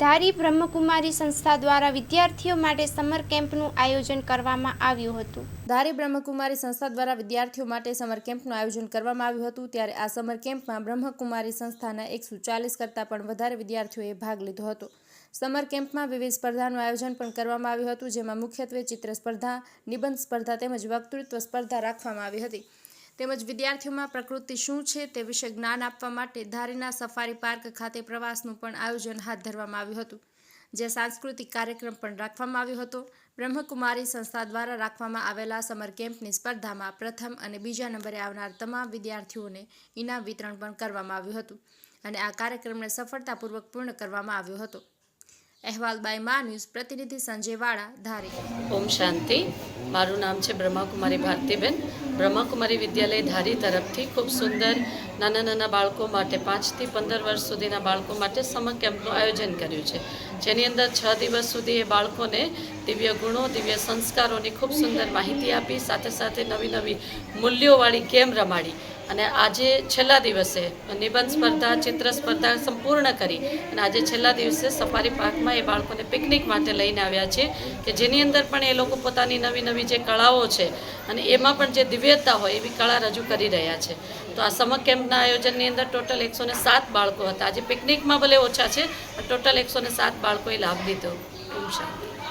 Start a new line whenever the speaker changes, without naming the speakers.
ધારી બ્રહ્મકુમારી સંસ્થા દ્વારા વિદ્યાર્થીઓ માટે સમર કેમ્પનું આયોજન કરવામાં આવ્યું હતું.
ધારી બ્રહ્મકુમારી સંસ્થા દ્વારા વિદ્યાર્થીઓ માટે સમર કેમ્પનું આયોજન કરવામાં આવ્યું હતું, ત્યારે આ સમર કેમ્પમાં બ્રહ્મકુમારી સંસ્થાના એકસો ચાલીસ કરતાં પણ વધારે વિદ્યાર્થીઓએ ભાગ લીધો હતો. સમર કેમ્પમાં વિવિધ સ્પર્ધાનું આયોજન પણ કરવામાં આવ્યું હતું, જેમાં મુખ્યત્વે ચિત્ર સ્પર્ધા, નિબંધ સ્પર્ધા તેમજ વક્તૃત્વ સ્પર્ધા રાખવામાં આવી હતી. તેમજ વિદ્યાર્થીઓમાં પ્રકૃતિ શું છે તે વિશે જ્ઞાન આપવા માટે ધારીના સફારી પાર્ક ખાતે પ્રવાસનું પણ આયોજન હાથ ધરવામાં આવ્યું હતું, જે સાંસ્કૃતિક કાર્યક્રમ પણ રાખવામાં આવ્યો હતો. બ્રહ્મકુમારી સંસ્થા દ્વારા રાખવામાં આવેલા સમર કેમ્પની સ્પર્ધામાં પ્રથમ અને બીજા નંબરે આવનાર તમામ વિદ્યાર્થીઓને ઇનામ વિતરણ પણ કરવામાં આવ્યું હતું અને આ કાર્યક્રમને સફળતાપૂર્વક પૂર્ણ કરવામાં આવ્યો હતો. અહેવાલ બાય મા ન્યૂઝ, પ્રતિનિધિ સંજય વાળા, ધારી.
ઓમ શાંતિ. મારું નામ છે બ્રહ્માકુમારી ભારતીબેન. બ્રહ્માકુમારી વિદ્યાલય ધારી તરફથી ખૂબ સુંદર નાના નાના બાળકો માટે પાંચથી પંદર વર્ષ સુધીના બાળકો માટે સમર કેમ્પનું આયોજન કર્યું છે. જેની અંદર છ દિવસ સુધી એ બાળકોને દિવ્ય ગુણો, દિવ્ય સંસ્કારોની ખૂબ સુંદર માહિતી આપી, સાથે સાથે નવી નવી મૂલ્યોવાળી ગેમ રમાડી અને આજે છેલ્લા દિવસે નિબંધ સ્પર્ધા, ચિત્ર સ્પર્ધા સંપૂર્ણ કરી અને આજે છેલ્લા દિવસે સફારી પાર્કમાં એ બાળકોને પિકનિક માટે લઈને આવ્યા છે કે જેની અંદર પણ એ લોકો પોતાની નવી નવી જે કળાઓ છે અને એમાં પણ જે દિવ્યતા હોય એવી કળા રજૂ કરી રહ્યા છે. તો આ સમર કેમ્પના આયોજનની અંદર ટોટલ એકસો સાત બાળકો હતા. આજે પિકનિકમાં ભલે ઓછા છે, પણ ટોટલ એકસો સાત બાળકોએ લાભ લીધો. ઓમ શાંતિ.